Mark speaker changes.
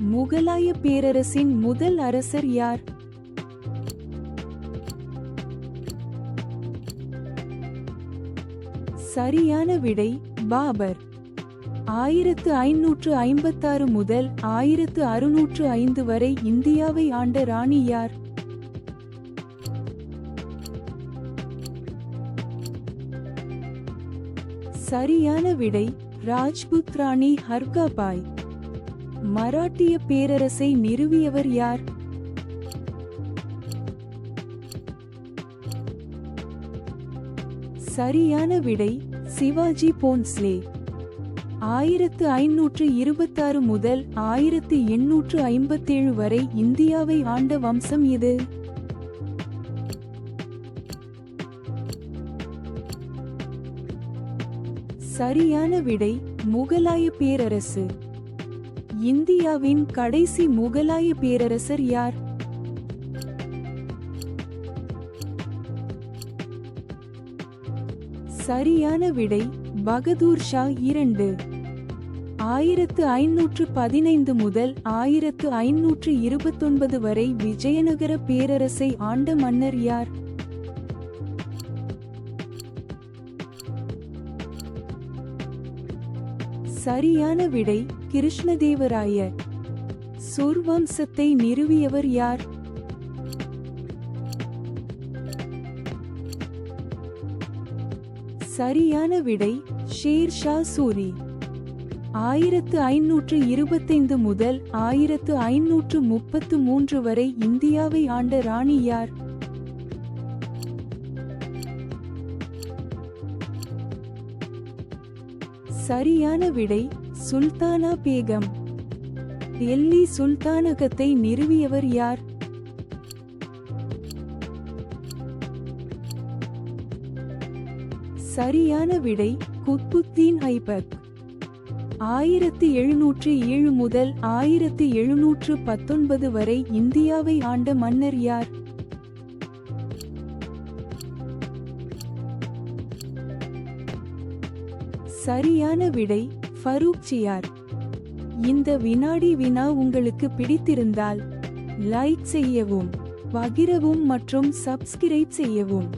Speaker 1: முகலாய பேரரசின் முதல் அரசர் யார்? சரியான விடை பாபர். ஆயிரத்து ஐநூற்று ஐம்பத்தாறு முதல் ஆயிரத்து அறுநூற்று ஐந்து வரை இந்தியாவை ஆண்ட ராணி யார்? சரியான விடை ராஜ்புத் ராணி ஹர்காபாய். மராட்டிய பேரரசை நிறுவியவர் யார்? சரியான விடை சிவாஜி போன்ஸ்லே. ஆயிரத்து ஐநூற்று இருபத்தாறு முதல் ஆயிரத்து எண்ணூற்று ஐம்பத்தேழு வரை இந்தியாவை ஆண்ட வம்சம் எது சரியான விடை முகலாய பேரரசு. இந்தியாவின் கடைசி முகலாய பேரரசர் யார்? சரியான விடை பகதூர் ஷா இரண்டு. ஆயிரத்து ஐநூற்று பதினைந்து முதல் ஆயிரத்து ஐநூற்று இருபத்தொன்பது வரை விஜயநகர பேரரசை ஆண்ட மன்னர் யார்? சரியான விடை கிருஷ்ணதேவராயர் சுர்வம்சத்தை நிறுவியவர் யார்? சரியான விடை ஷேர் ஷா சூரி. ஆயிரத்து ஐநூற்று இருபத்தைந்து முதல் ஆயிரத்து ஐநூற்று முப்பத்து மூன்று வரை இந்தியாவை ஆண்ட ராணி யார்? சரியான விடை சுல்தானா பேகம். டெல்லி சுல்தானகத்தை நிறுவியவர் யார்? சரியான விடை குத்புத்தீன் ஐபக். ஆயிரத்தி எழுநூற்று ஏழு முதல் ஆயிரத்தி எழுநூற்று பத்தொன்பது வரை இந்தியாவை ஆண்ட மன்னர் யார்? சரியான விடை ஃபரூக் சியார். இந்த வினாடி வினா உங்களுக்கு பிடித்திருந்தால் லைக் செய்யவும் பகிரவும் மற்றும் சப்ஸ்கிரைப் செய்யவும்.